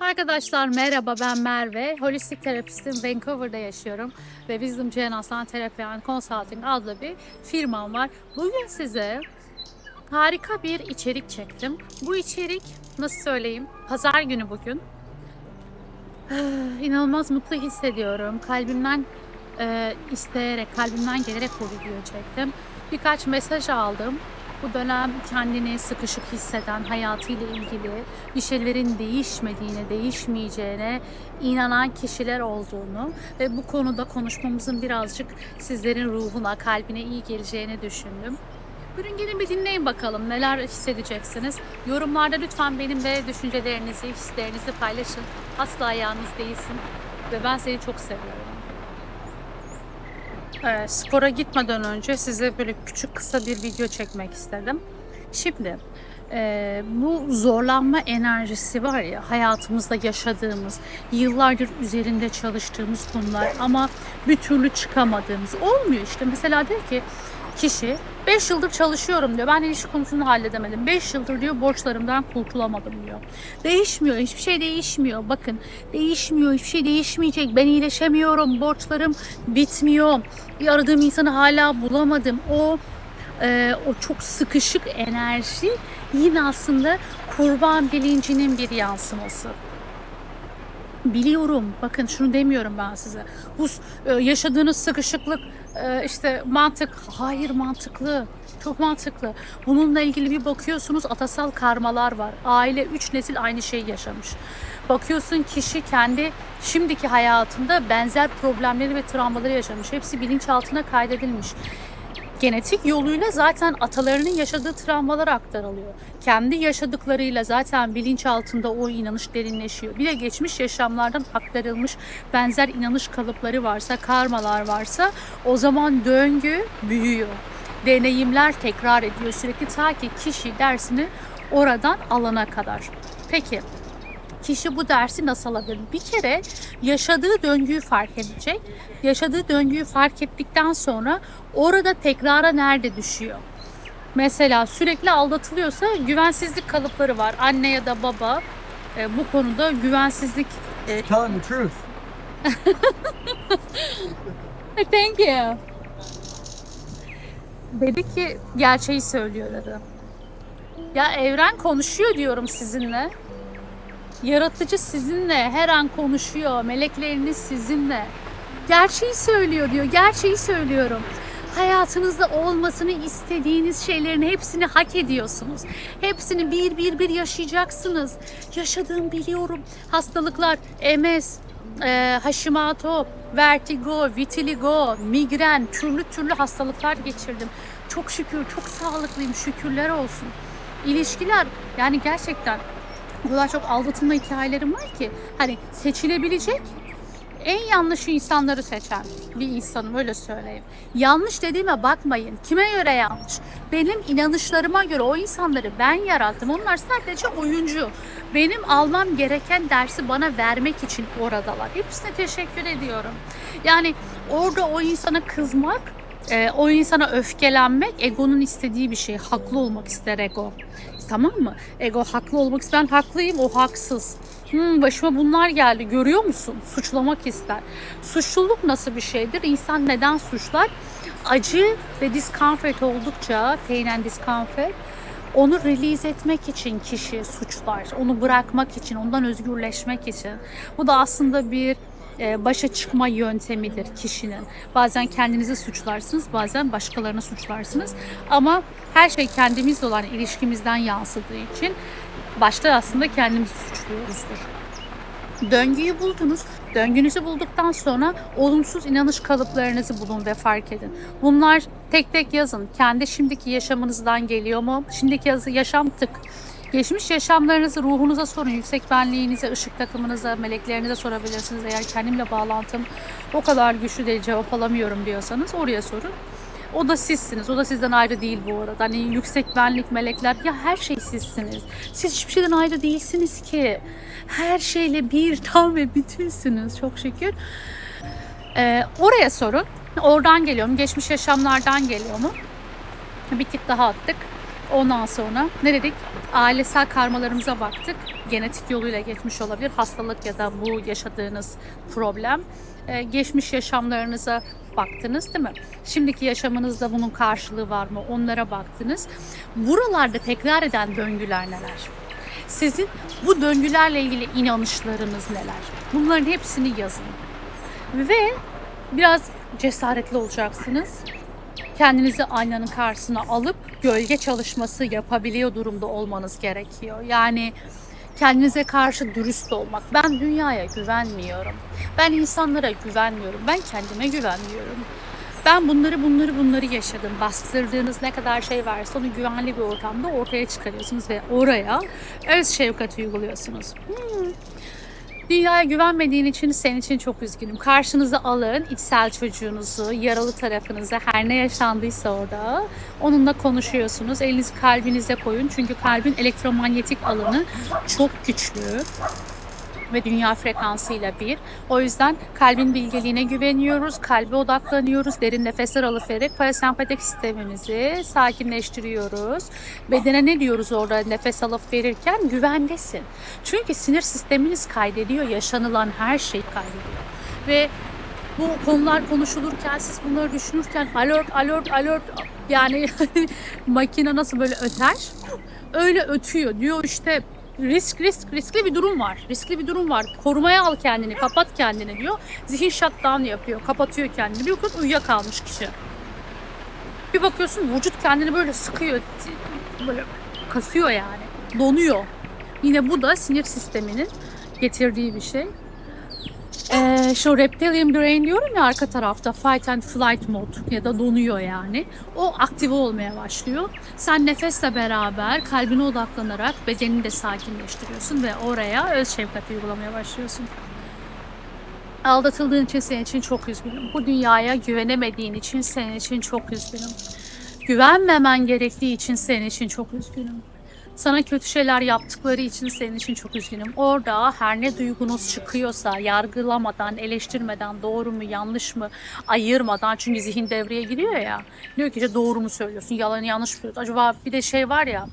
Arkadaşlar merhaba ben Merve. Holistik terapistim. Vancouver'da yaşıyorum. Ve Wisdom Cihan Aslan Terapi and Consulting adlı bir firmam var. Bugün size harika bir içerik çektim. Bu içerik nasıl söyleyeyim? Pazar günü bugün. İnanılmaz mutlu hissediyorum. Kalbimden e, isteyerek, kalbimden gelerek bu videoyu çektim. Birkaç mesaj aldım. Bu dönem kendini sıkışık hisseden, hayatıyla ilgili bir şeylerin değişmediğine, değişmeyeceğine inanan kişiler olduğunu ve bu konuda konuşmamızın birazcık sizlerin ruhuna, kalbine iyi geleceğini düşündüm. Bugün gelin bir dinleyin bakalım neler hissedeceksiniz. Yorumlarda lütfen benimle düşüncelerinizi, hislerinizi paylaşın. Asla yalnız değilsin ve ben seni çok seviyorum. Ee, spora gitmeden önce size böyle küçük kısa bir video çekmek istedim. Şimdi e, bu zorlanma enerjisi var ya hayatımızda yaşadığımız, yıllardır üzerinde çalıştığımız konular ama bir türlü çıkamadığımız olmuyor işte. Mesela diyor ki kişi 5 yıldır çalışıyorum diyor. Ben ilişki konusunu halledemedim. 5 yıldır diyor borçlarımdan kurtulamadım diyor. Değişmiyor. Hiçbir şey değişmiyor. Bakın değişmiyor. Hiçbir şey değişmeyecek. Ben iyileşemiyorum. Borçlarım bitmiyor. Aradığım insanı hala bulamadım. O e, o çok sıkışık enerji yine aslında kurban bilincinin bir yansıması. Biliyorum. Bakın şunu demiyorum ben size. Bu e, yaşadığınız sıkışıklık işte mantık. Hayır mantıklı. Çok mantıklı. Bununla ilgili bir bakıyorsunuz atasal karmalar var. Aile 3 nesil aynı şeyi yaşamış. Bakıyorsun kişi kendi şimdiki hayatında benzer problemleri ve travmaları yaşamış. Hepsi bilinçaltına kaydedilmiş genetik yoluyla zaten atalarının yaşadığı travmalar aktarılıyor. Kendi yaşadıklarıyla zaten bilinç altında o inanış derinleşiyor. Bir de geçmiş yaşamlardan aktarılmış benzer inanış kalıpları varsa, karmalar varsa o zaman döngü büyüyor. Deneyimler tekrar ediyor sürekli ta ki kişi dersini oradan alana kadar. Peki kişi bu dersi nasıl alabilir? Bir kere yaşadığı döngüyü fark edecek. Yaşadığı döngüyü fark ettikten sonra orada tekrara nerede düşüyor? Mesela sürekli aldatılıyorsa güvensizlik kalıpları var. Anne ya da baba e, bu konuda güvensizlik e, Telling the truth. Thank you. Dedi ki gerçeği söylüyor dedi. Ya evren konuşuyor diyorum sizinle. Yaratıcı sizinle her an konuşuyor. Melekleriniz sizinle. Gerçeği söylüyor diyor. Gerçeği söylüyorum. Hayatınızda olmasını istediğiniz şeylerin hepsini hak ediyorsunuz. Hepsini bir bir bir yaşayacaksınız. Yaşadığım biliyorum. Hastalıklar, MS, e, Hashimoto, vertigo, vitiligo, migren, türlü türlü hastalıklar geçirdim. Çok şükür, çok sağlıklıyım. Şükürler olsun. İlişkiler yani gerçekten o kadar çok aldatılma hikayelerim var ki hani seçilebilecek en yanlış insanları seçen bir insanım öyle söyleyeyim. Yanlış dediğime bakmayın. Kime göre yanlış? Benim inanışlarıma göre o insanları ben yarattım. Onlar sadece oyuncu. Benim almam gereken dersi bana vermek için oradalar. Hepsine teşekkür ediyorum. Yani orada o insana kızmak e, o insana öfkelenmek egonun istediği bir şey. Haklı olmak ister ego. Tamam mı? Ego haklı olmak ister. Haklıyım, o haksız. Hmm, başıma bunlar geldi. Görüyor musun? Suçlamak ister. Suçluluk nasıl bir şeydir? İnsan neden suçlar? Acı ve discomfort oldukça, and discomfort, onu release etmek için kişi suçlar. Onu bırakmak için, ondan özgürleşmek için. Bu da aslında bir başa çıkma yöntemidir kişinin. Bazen kendinizi suçlarsınız, bazen başkalarını suçlarsınız. Ama her şey kendimizle olan ilişkimizden yansıdığı için başta aslında kendimizi suçluyoruzdur. Döngüyü buldunuz. Döngünüzü bulduktan sonra olumsuz inanış kalıplarınızı bulun ve fark edin. Bunlar tek tek yazın. Kendi şimdiki yaşamınızdan geliyor mu? Şimdiki yaşam tık. Geçmiş yaşamlarınızı ruhunuza sorun. Yüksek benliğinize, ışık takımınıza, meleklerinize sorabilirsiniz. Eğer kendimle bağlantım o kadar güçlü değil cevap alamıyorum diyorsanız oraya sorun. O da sizsiniz. O da sizden ayrı değil bu arada. Hani yüksek benlik, melekler ya her şey sizsiniz. Siz hiçbir şeyden ayrı değilsiniz ki. Her şeyle bir tam ve bütünsünüz çok şükür. Ee, oraya sorun. Oradan geliyor mu? Geçmiş yaşamlardan geliyor mu? Bir tık daha attık. Ondan sonra ne dedik? Ailesel karmalarımıza baktık genetik yoluyla geçmiş olabilir. Hastalık ya da bu yaşadığınız problem. Ee, geçmiş yaşamlarınıza baktınız değil mi? Şimdiki yaşamınızda bunun karşılığı var mı? Onlara baktınız. Buralarda tekrar eden döngüler neler? Sizin bu döngülerle ilgili inanışlarınız neler? Bunların hepsini yazın. Ve biraz cesaretli olacaksınız. Kendinizi aynanın karşısına alıp gölge çalışması yapabiliyor durumda olmanız gerekiyor. Yani kendinize karşı dürüst olmak. Ben dünyaya güvenmiyorum. Ben insanlara güvenmiyorum. Ben kendime güvenmiyorum. Ben bunları bunları bunları yaşadım. Bastırdığınız ne kadar şey varsa onu güvenli bir ortamda ortaya çıkarıyorsunuz ve oraya öz şefkat uyguluyorsunuz. Hmm. Dünyaya güvenmediğin için senin için çok üzgünüm. Karşınıza alın içsel çocuğunuzu, yaralı tarafınızı, her ne yaşandıysa orada. Onunla konuşuyorsunuz. Elinizi kalbinize koyun. Çünkü kalbin elektromanyetik alanı çok güçlü ve dünya frekansıyla bir. O yüzden kalbin bilgeliğine güveniyoruz, kalbe odaklanıyoruz, derin nefesler alıp vererek parasempatik sistemimizi sakinleştiriyoruz. Bedene ne diyoruz orada nefes alıp verirken? Güvendesin. Çünkü sinir sisteminiz kaydediyor, yaşanılan her şeyi kaydediyor. Ve bu konular konuşulurken, siz bunları düşünürken alert, alert, alert yani makine nasıl böyle öter? Öyle ötüyor. Diyor işte risk risk riskli bir durum var. Riskli bir durum var. Korumaya al kendini, kapat kendini diyor. Zihin shutdown yapıyor, kapatıyor kendini. Bir bakıyorsun uyuyakalmış kişi. Bir bakıyorsun vücut kendini böyle sıkıyor, böyle kasıyor yani. Donuyor. Yine bu da sinir sisteminin getirdiği bir şey. Ee, şu reptilian brain diyorum ya arka tarafta fight and flight mode ya da donuyor yani. O aktive olmaya başlıyor. Sen nefesle beraber kalbine odaklanarak bedenini de sakinleştiriyorsun ve oraya öz şefkat uygulamaya başlıyorsun. Aldatıldığın için senin için çok üzgünüm. Bu dünyaya güvenemediğin için senin için çok üzgünüm. Güvenmemen gerektiği için senin için çok üzgünüm. Sana kötü şeyler yaptıkları için senin için çok üzgünüm. Orada her ne duygunuz çıkıyorsa yargılamadan, eleştirmeden, doğru mu yanlış mı ayırmadan çünkü zihin devreye giriyor ya. Diyor ki işte doğru mu söylüyorsun, yalanı yanlış mı söylüyorsun. Acaba bir de şey var ya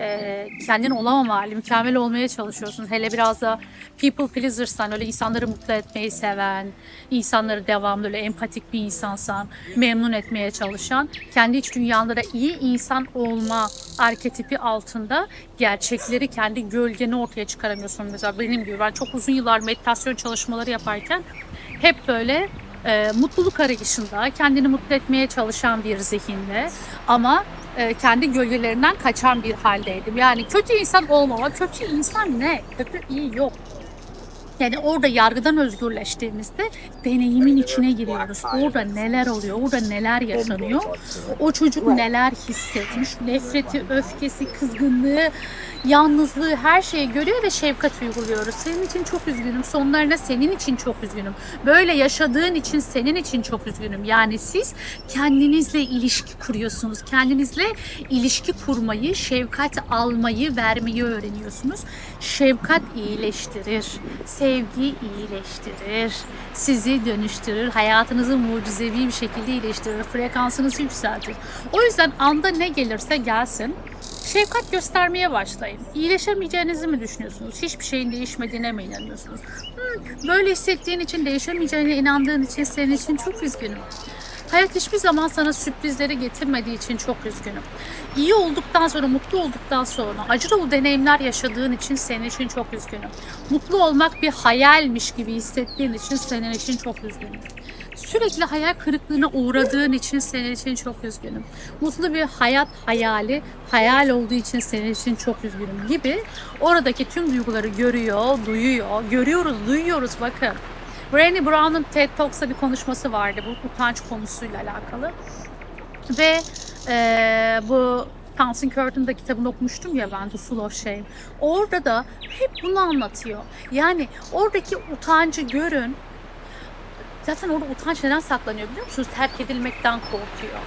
e, kendin olamama hali, mükemmel olmaya çalışıyorsun. Hele biraz da people pleaser'san, öyle insanları mutlu etmeyi seven, insanları devamlı öyle empatik bir insansan, memnun etmeye çalışan, kendi iç dünyalara iyi insan olma arketipi altında gerçekleri kendi gölgeni ortaya çıkaramıyorsun. Mesela benim gibi ben çok uzun yıllar meditasyon çalışmaları yaparken hep böyle e, mutluluk arayışında kendini mutlu etmeye çalışan bir zihinde ama e, kendi gölgelerinden kaçan bir haldeydim. Yani kötü insan olmama, kötü insan ne? Kötü iyi yok. Yani orada yargıdan özgürleştiğimizde deneyimin içine giriyoruz. Orada neler oluyor, orada neler yaşanıyor. O çocuk neler hissetmiş, nefreti, öfkesi, kızgınlığı, yalnızlığı her şeyi görüyor ve şefkat uyguluyoruz. Senin için çok üzgünüm. Sonlarına senin için çok üzgünüm. Böyle yaşadığın için senin için çok üzgünüm. Yani siz kendinizle ilişki kuruyorsunuz. Kendinizle ilişki kurmayı, şefkat almayı, vermeyi öğreniyorsunuz. Şefkat iyileştirir. Sevgi iyileştirir. Sizi dönüştürür. Hayatınızı mucizevi bir şekilde iyileştirir. Frekansınızı yükseltir. O yüzden anda ne gelirse gelsin şefkat göstermeye başlayın. İyileşemeyeceğinizi mi düşünüyorsunuz? Hiçbir şeyin değişmediğine mi inanıyorsunuz? Hmm, böyle hissettiğin için, değişemeyeceğine inandığın için senin için çok üzgünüm. Hayat hiçbir zaman sana sürprizleri getirmediği için çok üzgünüm. İyi olduktan sonra, mutlu olduktan sonra, acı dolu deneyimler yaşadığın için senin için çok üzgünüm. Mutlu olmak bir hayalmiş gibi hissettiğin için senin için çok üzgünüm. Sürekli hayal kırıklığına uğradığın için senin için çok üzgünüm. Mutlu bir hayat hayali, hayal olduğu için senin için çok üzgünüm gibi oradaki tüm duyguları görüyor, duyuyor, görüyoruz, duyuyoruz bakın. Brené Brown'un TED Talks'ta bir konuşması vardı bu utanç konusuyla alakalı. Ve eee, bu Townsend Curtin'in de kitabını okumuştum ya ben The Full of Shame. Orada da hep bunu anlatıyor. Yani oradaki utancı görün. Zaten orada utanç neden saklanıyor biliyor musunuz? Terk edilmekten korkuyor.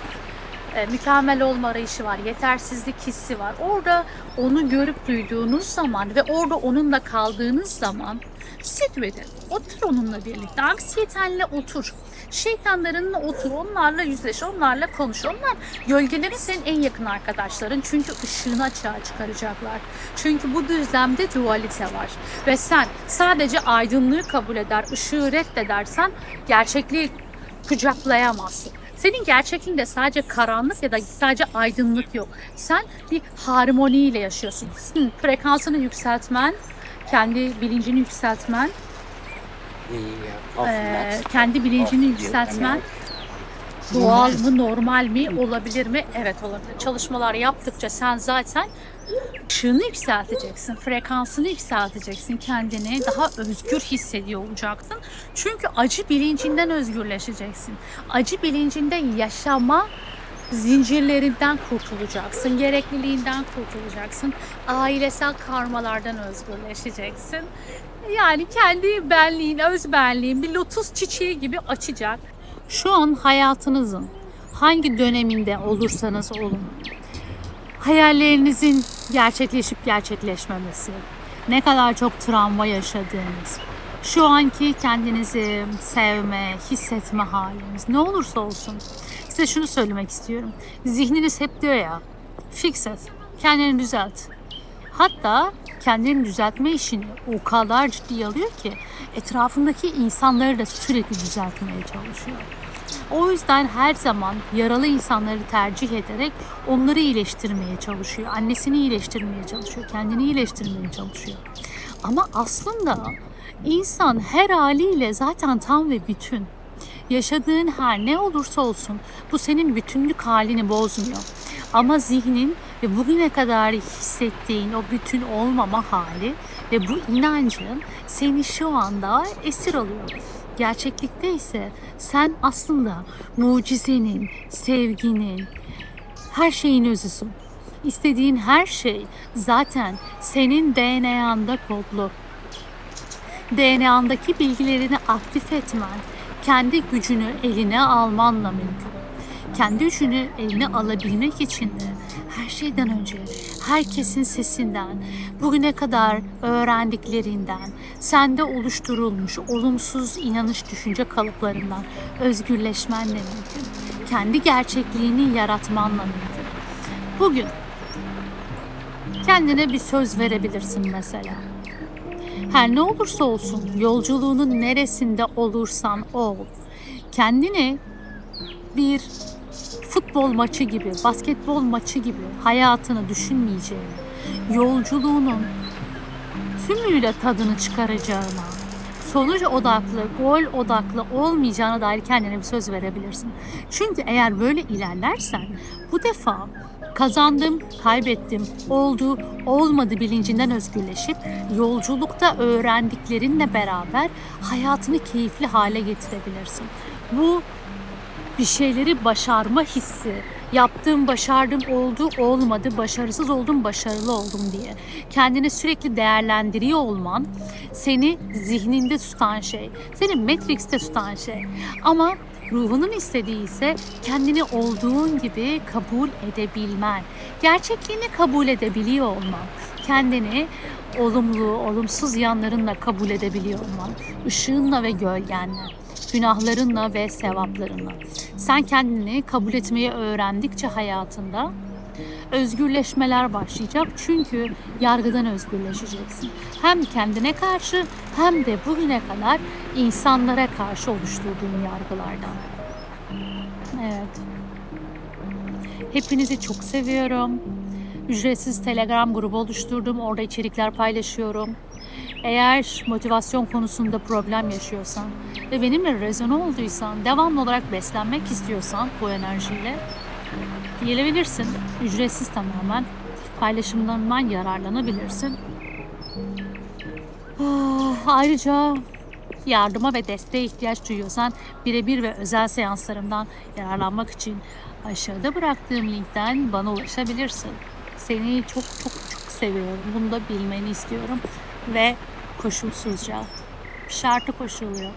e, mükemmel olma arayışı var, yetersizlik hissi var. Orada onu görüp duyduğunuz zaman ve orada onunla kaldığınız zaman sit with it. Otur onunla birlikte. Anksiyetenle otur. Şeytanlarınla otur. Onlarla yüzleş. Onlarla konuş. Onlar gölgelerin senin en yakın arkadaşların. Çünkü ışığını açığa çıkaracaklar. Çünkü bu düzlemde dualite var. Ve sen sadece aydınlığı kabul eder, ışığı reddedersen gerçekliği kucaklayamazsın. Senin gerçekliğinde sadece karanlık ya da sadece aydınlık yok. Sen bir harmoniyle yaşıyorsun. Hı, frekansını yükseltmen, kendi bilincini yükseltmen, eee, kendi bilincini yükseltmen doğal mı, normal mi, olabilir mi? Evet olabilir. Çalışmalar yaptıkça sen zaten ışığını yükselteceksin, frekansını yükselteceksin, kendini daha özgür hissediyor olacaksın. Çünkü acı bilincinden özgürleşeceksin. Acı bilincinde yaşama zincirlerinden kurtulacaksın, gerekliliğinden kurtulacaksın, ailesel karmalardan özgürleşeceksin. Yani kendi benliğin, öz benliğin bir lotus çiçeği gibi açacak. Şu an hayatınızın hangi döneminde olursanız olun, hayallerinizin gerçekleşip gerçekleşmemesi, ne kadar çok travma yaşadığınız, şu anki kendinizi sevme, hissetme haliniz ne olursa olsun size şunu söylemek istiyorum. Zihniniz hep diyor ya, fix it, kendini düzelt. Hatta kendini düzeltme işini o kadar ciddiye alıyor ki etrafındaki insanları da sürekli düzeltmeye çalışıyor. O yüzden her zaman yaralı insanları tercih ederek onları iyileştirmeye çalışıyor. Annesini iyileştirmeye çalışıyor, kendini iyileştirmeye çalışıyor. Ama aslında insan her haliyle zaten tam ve bütün. Yaşadığın her ne olursa olsun bu senin bütünlük halini bozmuyor. Ama zihnin ve bugüne kadar hissettiğin o bütün olmama hali ve bu inancın seni şu anda esir alıyor. Gerçeklikte ise sen aslında mucizenin, sevginin, her şeyin özüsün. İstediğin her şey zaten senin DNA'nda kodlu. DNA'ndaki bilgilerini aktif etmen, kendi gücünü eline almanla mümkün. Kendi gücünü eline alabilmek için de her şeyden önce herkesin sesinden, bugüne kadar öğrendiklerinden, sende oluşturulmuş olumsuz inanış düşünce kalıplarından özgürleşmenle mümkün. Kendi gerçekliğini yaratmanla mümkün. Bugün kendine bir söz verebilirsin mesela. Her ne olursa olsun yolculuğunun neresinde olursan ol. Kendini bir futbol maçı gibi, basketbol maçı gibi hayatını düşünmeyeceğini, yolculuğunun tümüyle tadını çıkaracağına, sonuç odaklı, gol odaklı olmayacağına dair kendine bir söz verebilirsin. Çünkü eğer böyle ilerlersen bu defa kazandım, kaybettim, oldu, olmadı bilincinden özgürleşip yolculukta öğrendiklerinle beraber hayatını keyifli hale getirebilirsin. Bu bir şeyleri başarma hissi, yaptığım başardım oldu olmadı, başarısız oldum başarılı oldum diye kendini sürekli değerlendiriyor olman seni zihninde tutan şey, seni Matrix'te tutan şey. Ama ruhunun istediği ise kendini olduğun gibi kabul edebilmen, gerçekliğini kabul edebiliyor olman, kendini olumlu, olumsuz yanlarınla kabul edebiliyor olman, ışığınla ve gölgenle günahlarınla ve sevaplarınla. Sen kendini kabul etmeyi öğrendikçe hayatında özgürleşmeler başlayacak. Çünkü yargıdan özgürleşeceksin. Hem kendine karşı hem de bugüne kadar insanlara karşı oluşturduğun yargılardan. Evet. Hepinizi çok seviyorum. Ücretsiz Telegram grubu oluşturdum. Orada içerikler paylaşıyorum. Eğer motivasyon konusunda problem yaşıyorsan ve benimle rezone olduysan, devamlı olarak beslenmek istiyorsan bu enerjiyle gelebilirsin. Ücretsiz tamamen. Paylaşımlarından yararlanabilirsin. Ah, Ayrıca yardıma ve desteğe ihtiyaç duyuyorsan birebir ve özel seanslarımdan yararlanmak için aşağıda bıraktığım linkten bana ulaşabilirsin. Seni çok çok çok seviyorum. Bunu da bilmeni istiyorum ve koşulsuzca. Şartı koşulu.